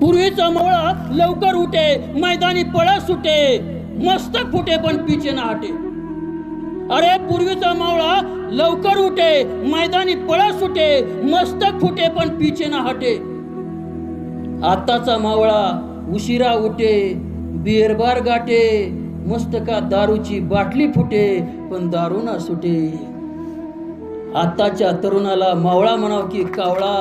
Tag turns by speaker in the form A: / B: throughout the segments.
A: पूर्वीचा मवळा लवकर उठे मैदानी पळा सुटे मस्तक फुटे पण पिचे ना हटे अरे पूर्वीचा मावळा लवकर उठे मैदानी पळा सुटे मस्तक फुटे पण पिचे ना हटे. आताचा मावळा उशिरा उठे बिरबार गाठे मस्तका दारूची बाटली फुटे पण दारू ना सुटे. आताच्या तरुणाला मावळा म्हणाव की कावळा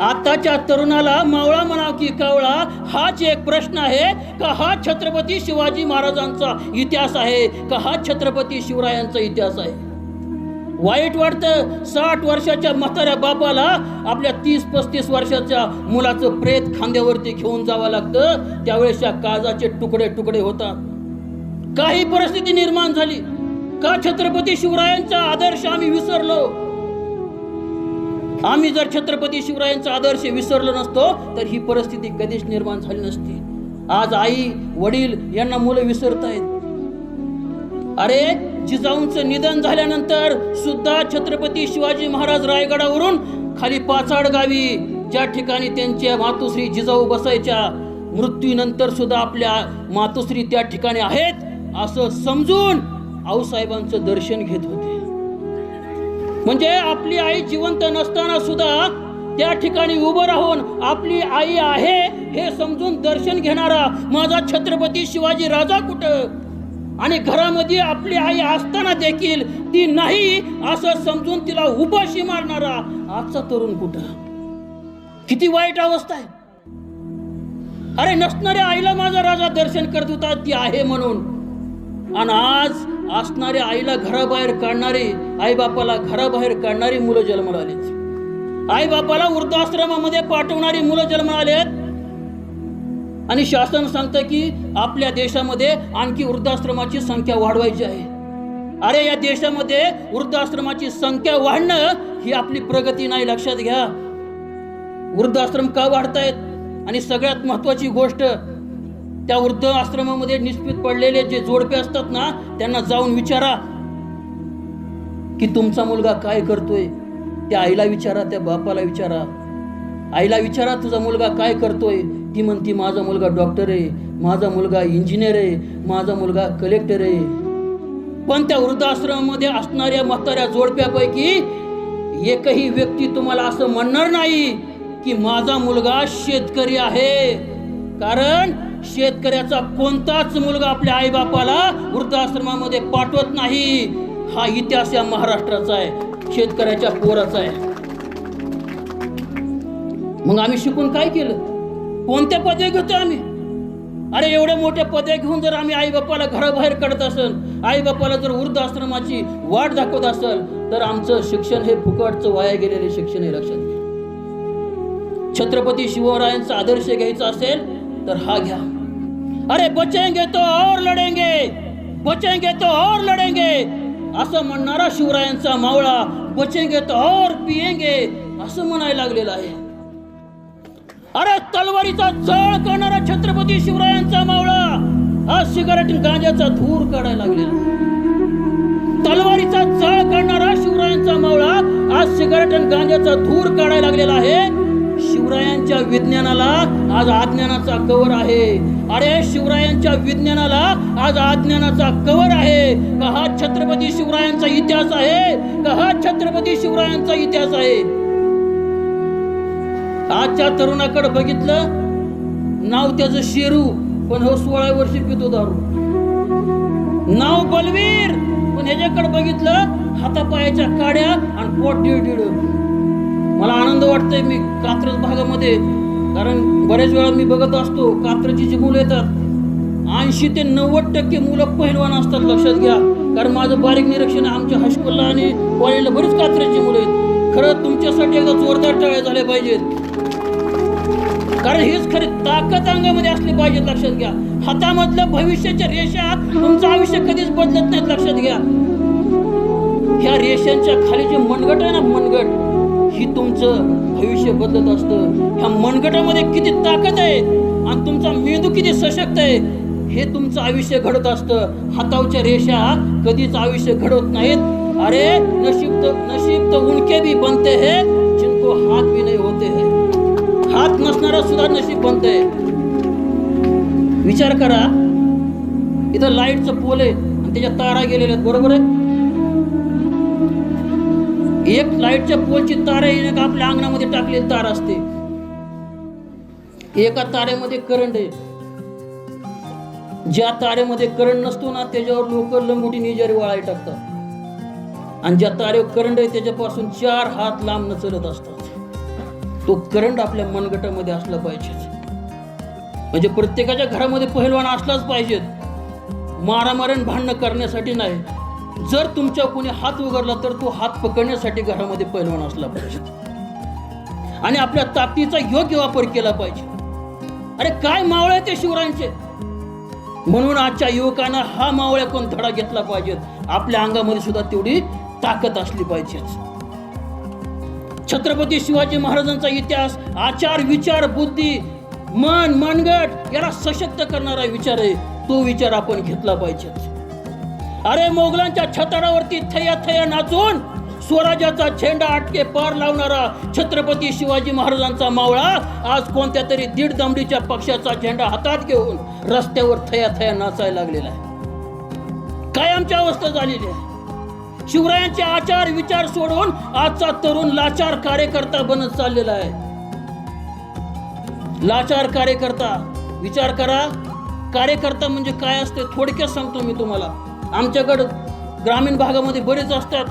A: आताच्या तरुणाला मावळा म्हणा की कावळा हाच एक प्रश्न आहे का हा छत्रपती शिवाजी महाराजांचा इतिहास आहे का हा छत्रपती शिवरायांचा इतिहास आहे? वाईट वाटतं साठ वर्षाच्या म्हाताऱ्या बापाला आपल्या तीस पस्तीस वर्षाच्या मुलाचं प्रेत खांद्यावरती घेऊन जावं लागतं. त्यावेळेस या काजाचे तुकडे तुकडे होतात. काही परिस्थिती निर्माण झाली. का छत्रपती शिवरायांचा आदर्श आम्ही विसरलो? आम्ही जर छत्रपती शिवरायांचा आदर्श विसरलो नसतो तर ही परिस्थिती कधीच निर्माण झाली नसती. आज आई वडील यांना मुलं विसरत आहेत अरे जिजाऊंचं निधन झाल्यानंतर सुद्धा छत्रपती शिवाजी महाराज रायगडावरून खाली पाचाड गावी ज्या ठिकाणी त्यांच्या मातोश्री जिजाऊ बसायच्या मृत्यूनंतर सुद्धा आपल्या मातोश्री त्या ठिकाणी आहेत असं समजून आऊसाहेबांचं दर्शन घेत होते. म्हणजे आपली आई जिवंत नसताना सुद्धा त्या ठिकाणी उभं राहून आपली आई आहे हे समजून दर्शन घेणारा माझा छत्रपती शिवाजी राजा कुठं? आणि घरामध्ये आपली आई असताना देखील ती नाही असं समजून तिला उपाशी मारणारा आजचा तरुण कुठं? किती वाईट अवस्था आहे. अरे नसणाऱ्या आईला माझा राजा दर्शन करत होता ती आहे म्हणून. आणि आज असणाऱ्या आईला घराबाहेर काढणारी आईबापाला घराबाहेर काढणारी मुलं जन्माला आलीत आई वृद्धाश्रमामध्ये पाठवणारी मुलं जन्माला आलेत आणि शासन सांगतं की आपल्या देशामध्ये आणखी वृद्धाश्रमाची संख्या वाढवायची आहे. अरे या देशामध्ये वृद्धाश्रमाची संख्या वाढणं ही आपली प्रगती नाही लक्षात घ्या. वृद्धाश्रम का वाढतायत? आणि सगळ्यात महत्वाची गोष्ट त्या वृद्ध आश्रमामध्ये निष्पित पडलेले जे जोडपे असतात ना त्यांना जाऊन विचारा की तुमचा मुलगा काय करतोय. त्या आईला विचारा त्या बापाला विचारा. आईला विचारा तुझा मुलगा काय करतोय? ती म्हणती माझा मुलगा डॉक्टर आहे. माझा मुलगा इंजिनियर आहे. माझा मुलगा कलेक्टर आहे. पण त्या वृद्धाश्रमामध्ये असणाऱ्या म्हाताऱ्या जोडप्यापैकी एकही व्यक्ती तुम्हाला असं म्हणणार नाही की माझा मुलगा शेतकरी आहे. कारण शेतकऱ्याचा कोणताच मुलगा आपल्या आईबापाला वृद्धाश्रमामध्ये पाठवत नाही. हा इतिहास या महाराष्ट्राचा आहे. शेतकऱ्याच्या पोराचा आहे. मग आम्ही शिकून काय केलं? कोणत्या पदे घेतो आम्ही? अरे एवढे मोठे पदे घेऊन जर आम्ही आईबापाला घराबाहेर काढत असेल आईबापाला जर वृद्धाश्रमाची वाट दाखवत असेल तर आमचं शिक्षण हे फुकटचं वाया गेलेले शिक्षण हे लक्षात घ्या. छत्रपती शिवरायांचा आदर्श घ्यायचा असेल तर हा घ्या. अरे बचेंगे तो और लढेंगे बचेंगे तो और लढेंगे असं म्हणणारा शिवरायांचा मावळा बचेंगे तो और पियेंगे असं म्हणायला लागलेला आहे. अरे तलवारीचा जळ करणारा छत्रपती शिवरायांचा मावळा आज सिगारेट गांजाचा धूर काढायला लागलेला तलवारीचा जळ करणारा शिवरायांचा मावळा आज सिगारेट आणि गांजाचा धूर काढायला लागलेला आहे. शिवरायांच्या विज्ञानाला आज अज्ञानाचा कवर आहे. अरे शिवरायांच्या विज्ञानाला आज अज्ञानाचा कवर आहे. का हा छत्रपती शिवरायांचा इतिहास आहे? का हा छत्रपती शिवरायांचा इतिहास आहे? आजच्या तरुणाकडे बघितलं नाव त्याचं शेरू पण हो सोळा वर्षी पितो दारू. नाव बलवीर पण ह्याच्याकडे बघितलं हातापायाच्या काड्या आणि पोट डिळ डिळ मला आनंद वाटतोय मी कात्रज भागामध्ये कारण बऱ्याच वेळा मी बघत असतो कात्रची जी मुलं येतात ऐंशी ते नव्वद टक्के मुलं पहिलवान असतात लक्षात घ्या. कारण माझं बारीक निरीक्षण आमच्या हायस्कूलला आणि कॉलेजला बरीच कात्रची मुलं आहेत. खरं तुमच्यासाठी एकदा जोरदार टाळ्या झाल्या पाहिजेत. कारण हीच खरी ताकद अंगामध्ये असली पाहिजे लक्षात घ्या. हातामधलं भविष्याच्या रेषा तुमचं आयुष्य कधीच बदलत नाहीत लक्षात घ्या. ह्या रेषांच्या खाली जे मनगट आहे ना मनगट ही तुमचं भविष्य बदलत असतं. ह्या मनगटामध्ये किती ताकद आहे आणि तुमचा मेंदू किती सशक्त आहे हे तुमचं आयुष्य घडत असतं. हातावच्या रेषा कधीच आयुष्य घडवत नाहीत. अरे नशीब तर नशीब तर उनके भी बनते हे जिनको हात भी नाही होते हे. हात नसणारा सुद्धा नशीब बनतंय. विचार करा. इथं लाईटचं पोल आहे आणि त्याच्या तारा गेलेल्या आहेत. बरोबर आहे? एक लाईटच्या पोलची तार आहे एक आपल्या अंगणामध्ये टाकलेली तार असते? एका तारेमध्ये करंट आहे. ज्या तारेमध्ये करंट नसतो ना त्याच्यावर लोक लंगोटी निजारी वाळाय टाकतात. आणि ज्या तारेवर करंट आहे त्याच्यापासून चार हात लांब न चलत असतात. तो करंट आपल्या मनगटामध्ये असला पाहिजे म्हणजे प्रत्येकाच्या घरामध्ये पहिलवान असलाच पाहिजेत. मारामारण भांडणं करण्यासाठी नाही. जर तुमच्या कोणी हात उघडला तर तो हात पकडण्यासाठी घरामध्ये पहिलवान असला पाहिजे. आणि आपल्या ताकदीचा योग्य वापर केला पाहिजे. अरे काय मावळे आहेत ते शिवरायांचे? म्हणून आजच्या युवकांना हा मावळ्या कोण धडा घेतला पाहिजे? आपल्या अंगामध्ये सुद्धा तेवढी ताकद असली पाहिजेच. छत्रपती शिवाजी महाराजांचा इतिहास आचार विचार बुद्धी मन मनगट याला सशक्त करणारा विचार आहे तो विचार आपण घेतला पाहिजे अरे मोगलांच्या छताडावरती थया थया नाचून स्वराज्याचा झेंडा आटके पार लावणारा छत्रपती शिवाजी महाराजांचा मावळा आज कोणत्या तरी दीड दमडीच्या पक्षाचा झेंडा हातात घेऊन रस्त्यावर थया थया नाचायला लागलेला आहे. काय आमची अवस्था झालेली आहे? शिवरायांचे आचार विचार सोडून आजचा तरुण लाचार कार्यकर्ता बनत चाललेला आहे. लाचार कार्यकर्ता विचार करा. कार्यकर्ता म्हणजे काय असते थोडक्यात सांगतो मी तुम्हाला. आमच्याकडं ग्रामीण भागामध्ये बरेच असतात.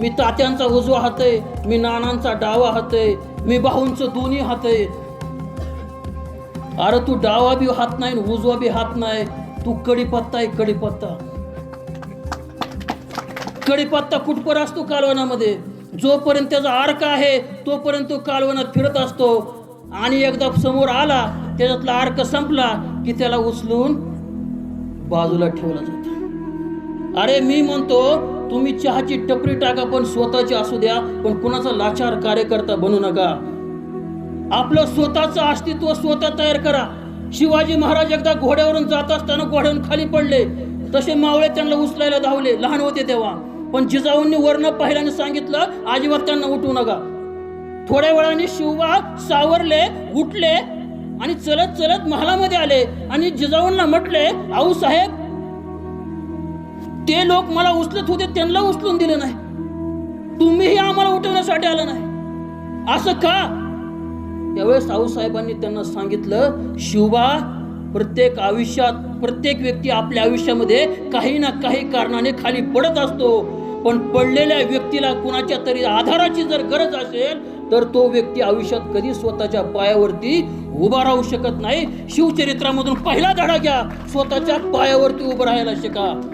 A: मी तात्यांचा उजवा हात आहे मी नानांचा डावा हात आहे मी भाऊंचं दोन्ही हात आहे अरे तू डावा बी हात नाही उजवा बी हात नाही. तू कडीपत्ता आहे कडीपत्ता. कडीपत्ता कुठपर असतो कालवनामध्ये? जोपर्यंत त्याचा अर्क आहे तोपर्यंत तो कालवनात फिरत असतो. आणि एकदा समोर आला त्याच्यातला अर्क संपला की त्याला उचलून बाजूला ठेवला जातो. अरे मी म्हणतो तुम्ही चहाची टपरी टाका पण स्वतःची असू द्या पण कुणाचा लाचार कार्यकर्ता बनू नका. आपलं स्वतःचं अस्तित्व स्वतः तयार करा. शिवाजी महाराज एकदा घोड्यावरून जात असताना घोड्यावरून खाली पडले. तसे मावळे त्यांना उचलायला धावले लहान होते तेव्हा. पण जिजाऊंनी वर्ण पाहिल्याने सांगितलं अजिबात त्यांना उठू नका. थोड्या वेळाने शिवबा सावरले उठले आणि चलत चलत महालामध्ये आले. आणि जिजाऊंना म्हटले आऊ साहेब ते लोक मला उचलत होते त्यांना उचलून दिलं नाही. तुम्हीही आम्हाला उठवण्यासाठी आलं नाही. असं का? त्यावेळेस साहेबांनी त्यांना सांगितलं शिवबा प्रत्येक आयुष्यात प्रत्येक व्यक्ती आपल्या आयुष्यामध्ये काही ना काही कारणाने खाली पडत असतो. पण पडलेल्या व्यक्तीला कुणाच्या तरी आधाराची जर गरज असेल तर तो व्यक्ती आयुष्यात कधी स्वतःच्या पायावरती उभा राहू शकत नाही. शिवचरित्रामधून पहिला धडा घ्या. स्वतःच्या पायावरती उभं राहायला शिका.